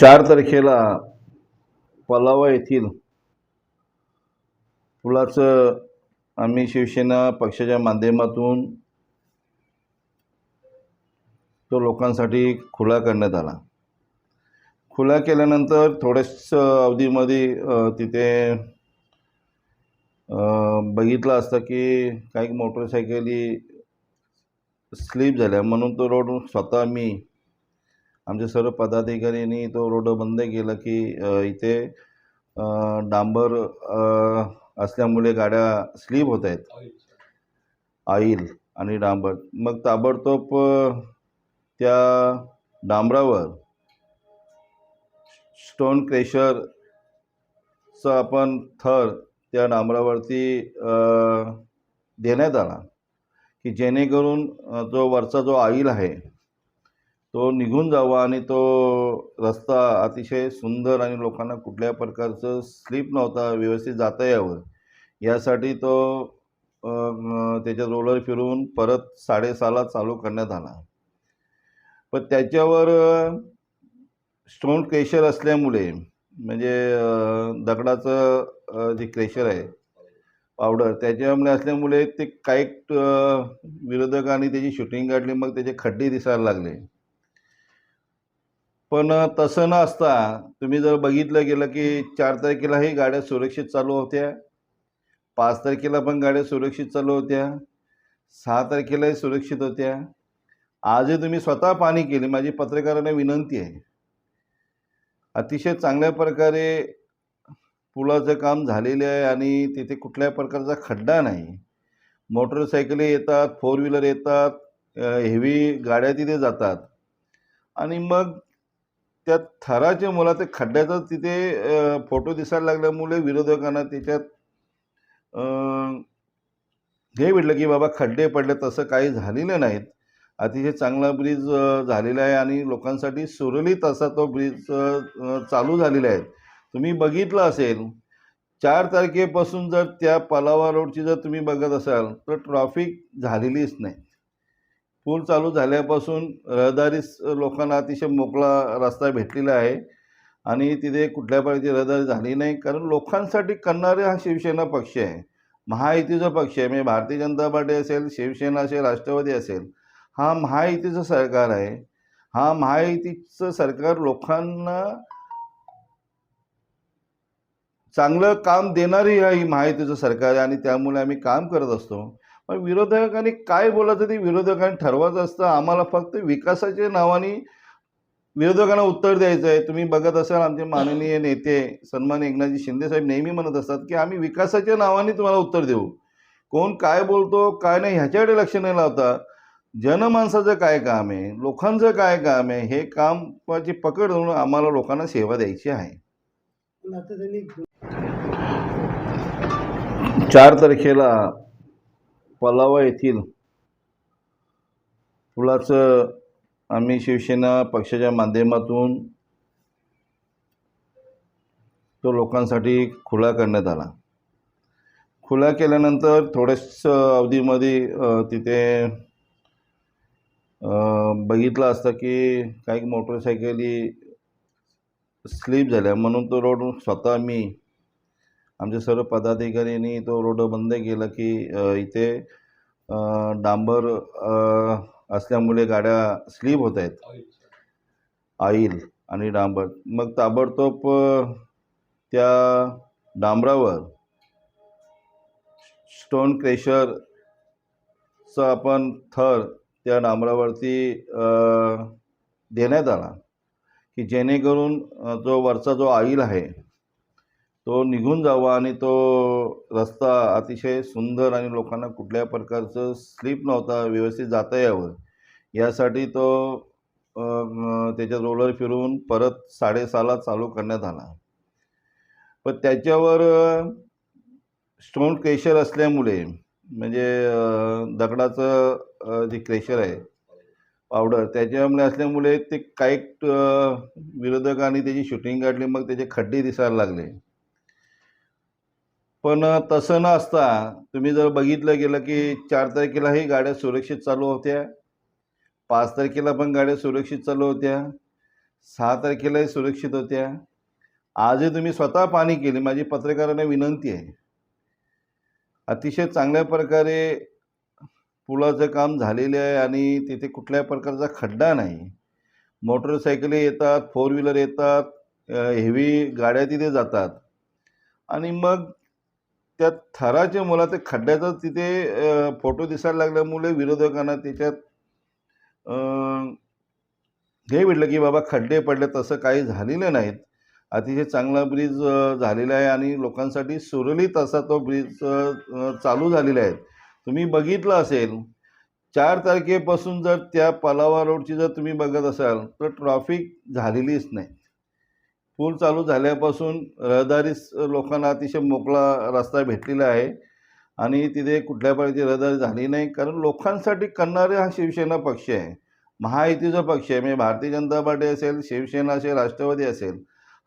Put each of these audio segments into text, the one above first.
चार तारखेला पलावा येथील पुलाचं आम्ही शिवसेना पक्षाच्या माध्यमातून तो लोकांसाठी खुला करण्यात आला. खुला केल्यानंतर थोड्याच अवधीमध्ये तिथे बघितलं असतं की काही मोटरसायकली स्लिप झाल्या. म्हणून तो रोड स्वतः मी आमचे सर्व पदाधिकाऱ्यांनी तो रोड बंद केला की इथे डांबर असल्यामुळे गाड्या स्लिप होत आहेत. ऑइल आणि डांबर. मग ताबडतोब त्या डांबरावर स्टोन क्रेशरचा आपण थर त्या डांबरावरती देण्यात आला की जेणेकरून जो वरचा जो ऑइल आहे तो निघून जावा आणि तो रस्ता अतिशय सुंदर आणि लोकांना कुठल्या प्रकारचं स्लिप नव्हता व्यवस्थित जाता यावं. यासाठी तो त्याच्यात रोलर फिरून परत साडेसहाला चालू करण्यात आला. पण त्याच्यावर स्टोन क्रेशर असल्यामुळे म्हणजे दगडाचं जे क्रेशर आहे पावडर त्याच्यामुळे असल्यामुळे ते काही विरोधकांनी त्याची शूटिंग काढली मग त्याचे खड्डे दिसायला लागले. पण तसं न असता तुम्ही जर बघितलं गेलं की चार तारखेलाही गाड्या सुरक्षित चालू होत्या. पाच तारखेला पण गाड्या सुरक्षित चालू होत्या. सहा तारखेलाही सुरक्षित होत्या. आजही तुम्ही स्वतः पाणी केली. माझी पत्रकारांना विनंती आहे. अतिशय चांगल्या प्रकारे पुलाचं काम झालेले आहे आणि तिथे कुठल्या प्रकारचा खड्डा नाही. मोटरसायकली येतात फोर व्हीलर येतात हेवी गाड्या तिथे जातात. आणि मग त्या थराच्या मुला ते खड्ड्याचा तिथे फोटो दिसायला लागल्यामुळे विरोधकांना त्याच्यात हे भेटलं की बाबा खड्डे पडले तसं काही झालेलं नाहीत. अतिशय चांगला ब्रिज झालेला आहे आणि लोकांसाठी सुरळीत असा तो ब्रिज चालू झालेला आहे. तुम्ही बघितलं असेल चार तारखेपासून जर त्या पलावा रोडची जर तुम्ही बघत असाल तर ट्रॉफिक झालेलीच नाही. पूल चालू झाल्यापासून रहदारी लोकांना अतिशय मोकळा रस्ता भेटलेला आहे. आणि तिथे कुठल्या प्रकारची रहदारी झाली नाही. कारण लोकांसाठी करणारे हा शिवसेना पक्ष आहे. महायुतीचा पक्ष आहे. म्हणजे भारतीय जनता पार्टी असेल शिवसेना असेल राष्ट्रवादी असेल हा महायुतीचं सरकार आहे. हा महायुतीचं सरकार लोकांना चांगलं काम देणारी ही महायुतीचं सरकार आहे. आणि त्यामुळे आम्ही काम करत असतो. पण विरोधकांनी काय बोलायचं ते विरोधकांनी ठरवायचं असतं. आम्हाला फक्त विकासाच्या नावाने विरोधकांना उत्तर द्यायचं आहे तुम्ही बघत असाल आमचे माननीय नेते सन्मान एकनाथजी शिंदे साहेब नेहमी म्हणत असतात की आम्ही विकासाच्या नावाने तुम्हाला उत्तर देऊ. कोण काय बोलतो काय नाही ह्याच्याकडे लक्ष नाही लावता. जनमानसाचं काय काम आहे? लोकांचं काय काम आहे? हे कामाची पकड धरून आम्हाला लोकांना सेवा द्यायची आहे. चार तारखेला पलावा येथील पुलाचं आम्ही शिवसेना पक्षाच्या माध्यमातून तो लोकांसाठी खुला करण्यात आला. खुला केल्यानंतर थोड्याच अवधीमध्ये तिथे बघितलं असतं की काही मोटरसायकली स्लिप झाल्या. म्हणून तो रोड स्वतः मी आमचे सर्व पदाधिकाऱ्यांनी तो रोड बंद केला की इथे डांबर असल्यामुळे गाड्या स्लिप होत आहेत. ऑइल आणि डांबर. मग ताबडतोब त्या डांबरावर स्टोन क्रेशरचा आपण थर त्या डांबरावरती देण्यात आला की जेणेकरून जो वरचा जो ऑइल आहे तो निघून जावा आणि तो रस्ता अतिशय सुंदर आणि लोकांना कुठल्या प्रकारचं स्लिप नव्हता व्यवस्थित जाता यावं. यासाठी तो त्याच्यात रोलर फिरून परत साडेसहाला चालू करण्यात आला. पण त्याच्यावर स्टोन क्रेशर असल्यामुळे म्हणजे दगडाचं जे क्रेशर आहे पावडर त्याच्यामुळे असल्यामुळे ते काही विरोधकांनी त्याची शूटिंग काढली मग त्याचे खड्डे दिसायला लागले. पण तसं न असता तुम्ही जर बघितलं गेलं की चार तारखेलाही गाड्या सुरक्षित चालू होत्या. पाच तारखेला पण गाड्या सुरक्षित चालू होत्या. सहा तारखेलाही सुरक्षित होत्या. आजही तुम्ही स्वतः पाणी केली. माझी पत्रकारांना विनंती आहे. अतिशय चांगल्या प्रकारे पुलाचं काम झालेले आहे आणि तिथे कुठल्याही प्रकारचा खड्डा नाही. मोटरसायकली येतात फोर व्हीलर येतात हेवी गाड्या तिथे जातात. आणि मग त्या थराच्या मुलात ते खड्ड्याचा तिथे फोटो दिसायला लागल्यामुळे विरोधकांना त्याच्यात हे भेटलं की बाबा खड्डे पडले तसं काही झालेलं नाहीत. अतिशय चांगला ब्रिज झालेला आहे आणि लोकांसाठी सुरळीत असा तो ब्रिज चालू झालेला आहे. तुम्ही बघितलं असेल चार तारखेपासून जर त्या पलावा रोडची जर तुम्ही बघत असाल तर ट्रॉफिक झालेलीच नाही. पूल चालू झाल्यापासून रहदारीस लोकांना अतिशय मोकळा रस्ता भेटलेला आहे. आणि तिथे कुठल्या प्रकारची रहदारी झाली नाही. कारण लोकांसाठी करणारे हा शिवसेना पक्ष आहे. महायुतीचा पक्ष आहे. म्हणजे भारतीय जनता पार्टी असेल शिवसेना असेल राष्ट्रवादी असेल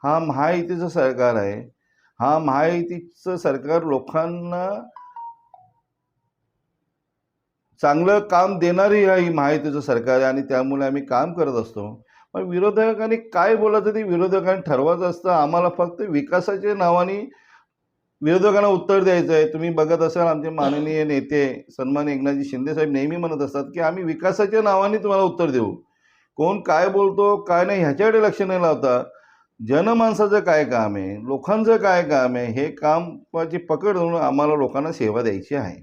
हा महायुतीचं सरकार आहे. हा महायुतीचं सरकार लोकांना चांगलं काम देणारी ही महायुतीचं सरकार आहे. आणि त्यामुळे आम्ही काम करत असतो. पण विरोधकांनी काय बोलायचं ते विरोधकांनी ठरवायचं असतं. आम्हाला फक्त विकासाच्या नावाने विरोधकांना उत्तर द्यायचं आहे. तुम्ही बघत असाल आमचे माननीय नेते सन्मान एकनाथजी शिंदेसाहेब नेहमी म्हणत असतात की आम्ही विकासाच्या नावाने तुम्हाला उत्तर देऊ. कोण काय बोलतो काय नाही ह्याच्याकडे लक्ष नाही लावता. जनमानसाचं काय काम आहे? लोकांचं काय काम आहे? हे कामाची पकड धरून आम्हाला लोकांना सेवा द्यायची आहे.